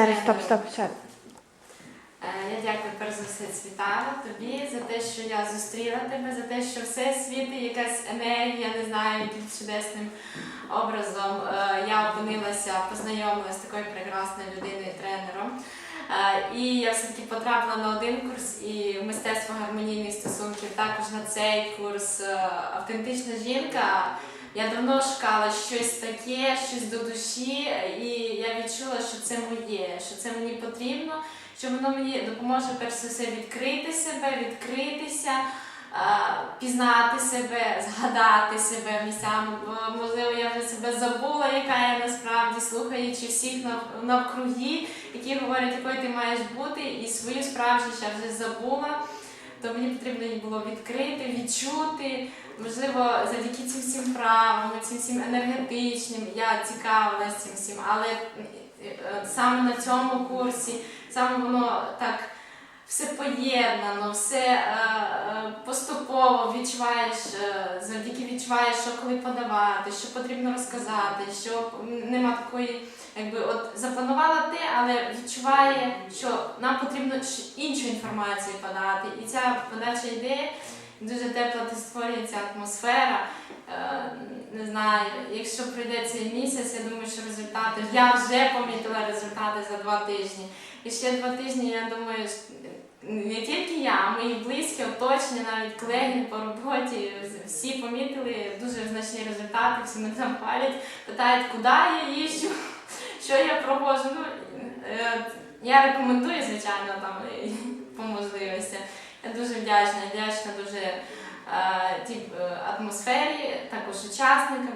Зараз стоп, стоп, ще. Е, Я дякую перш за все Світана, тобі за те, що я зустріла тебе, за те, що все світить, якась енергія, не знаю, яким чудесним образом е, я опинилася, познайомилася з такою прекрасною людиною, тренером. Е, І я все-таки потрапила на один курс і мистецтво гармонійних стосунків, також на цей курс автентична жінка. Я давно шукала щось таке, щось до душі, і я відчула, що це моє, що це мені потрібно, що воно мені допоможе перш за все відкрити себе, відкритися, пізнати себе, згадати себе місцями. Можливо, я вже себе забула, яка я насправді, слухаючи всіх нав- навкруги, які говорять, якою ти маєш бути, і свою справжність я вже забула. То мені потрібно її було відкрити, відчути. Можливо, завдяки цим всім правам, цим всім енергетичним, я цікавилася цим всім, але е, саме на цьому курсі, саме воно так все поєднано, все е, е, поступово відчуваєш, завдяки відчуваєш, що коли подавати, що потрібно розказати, що нема такої, якби от запланувала ти, але відчуває, що нам потрібно іншу інформацію подати. І ця подача ідеї дуже тепла створюється атмосфера. Е, Не знаю, якщо пройде цей місяць, я думаю, що результати. Я вже помітила результати за два тижні. І ще два тижні, я думаю, не тільки я, а мої близькі, оточення, навіть колеги по роботі, всі помітили дуже значні результати, всі мене там хвалять, питають, куди я їжджу, що я проводжу. Ну, е, я рекомендую, звичайно, там по можливості. Я дуже вдячна, вдячна дуже е, тій е, атмосфері, також учасникам.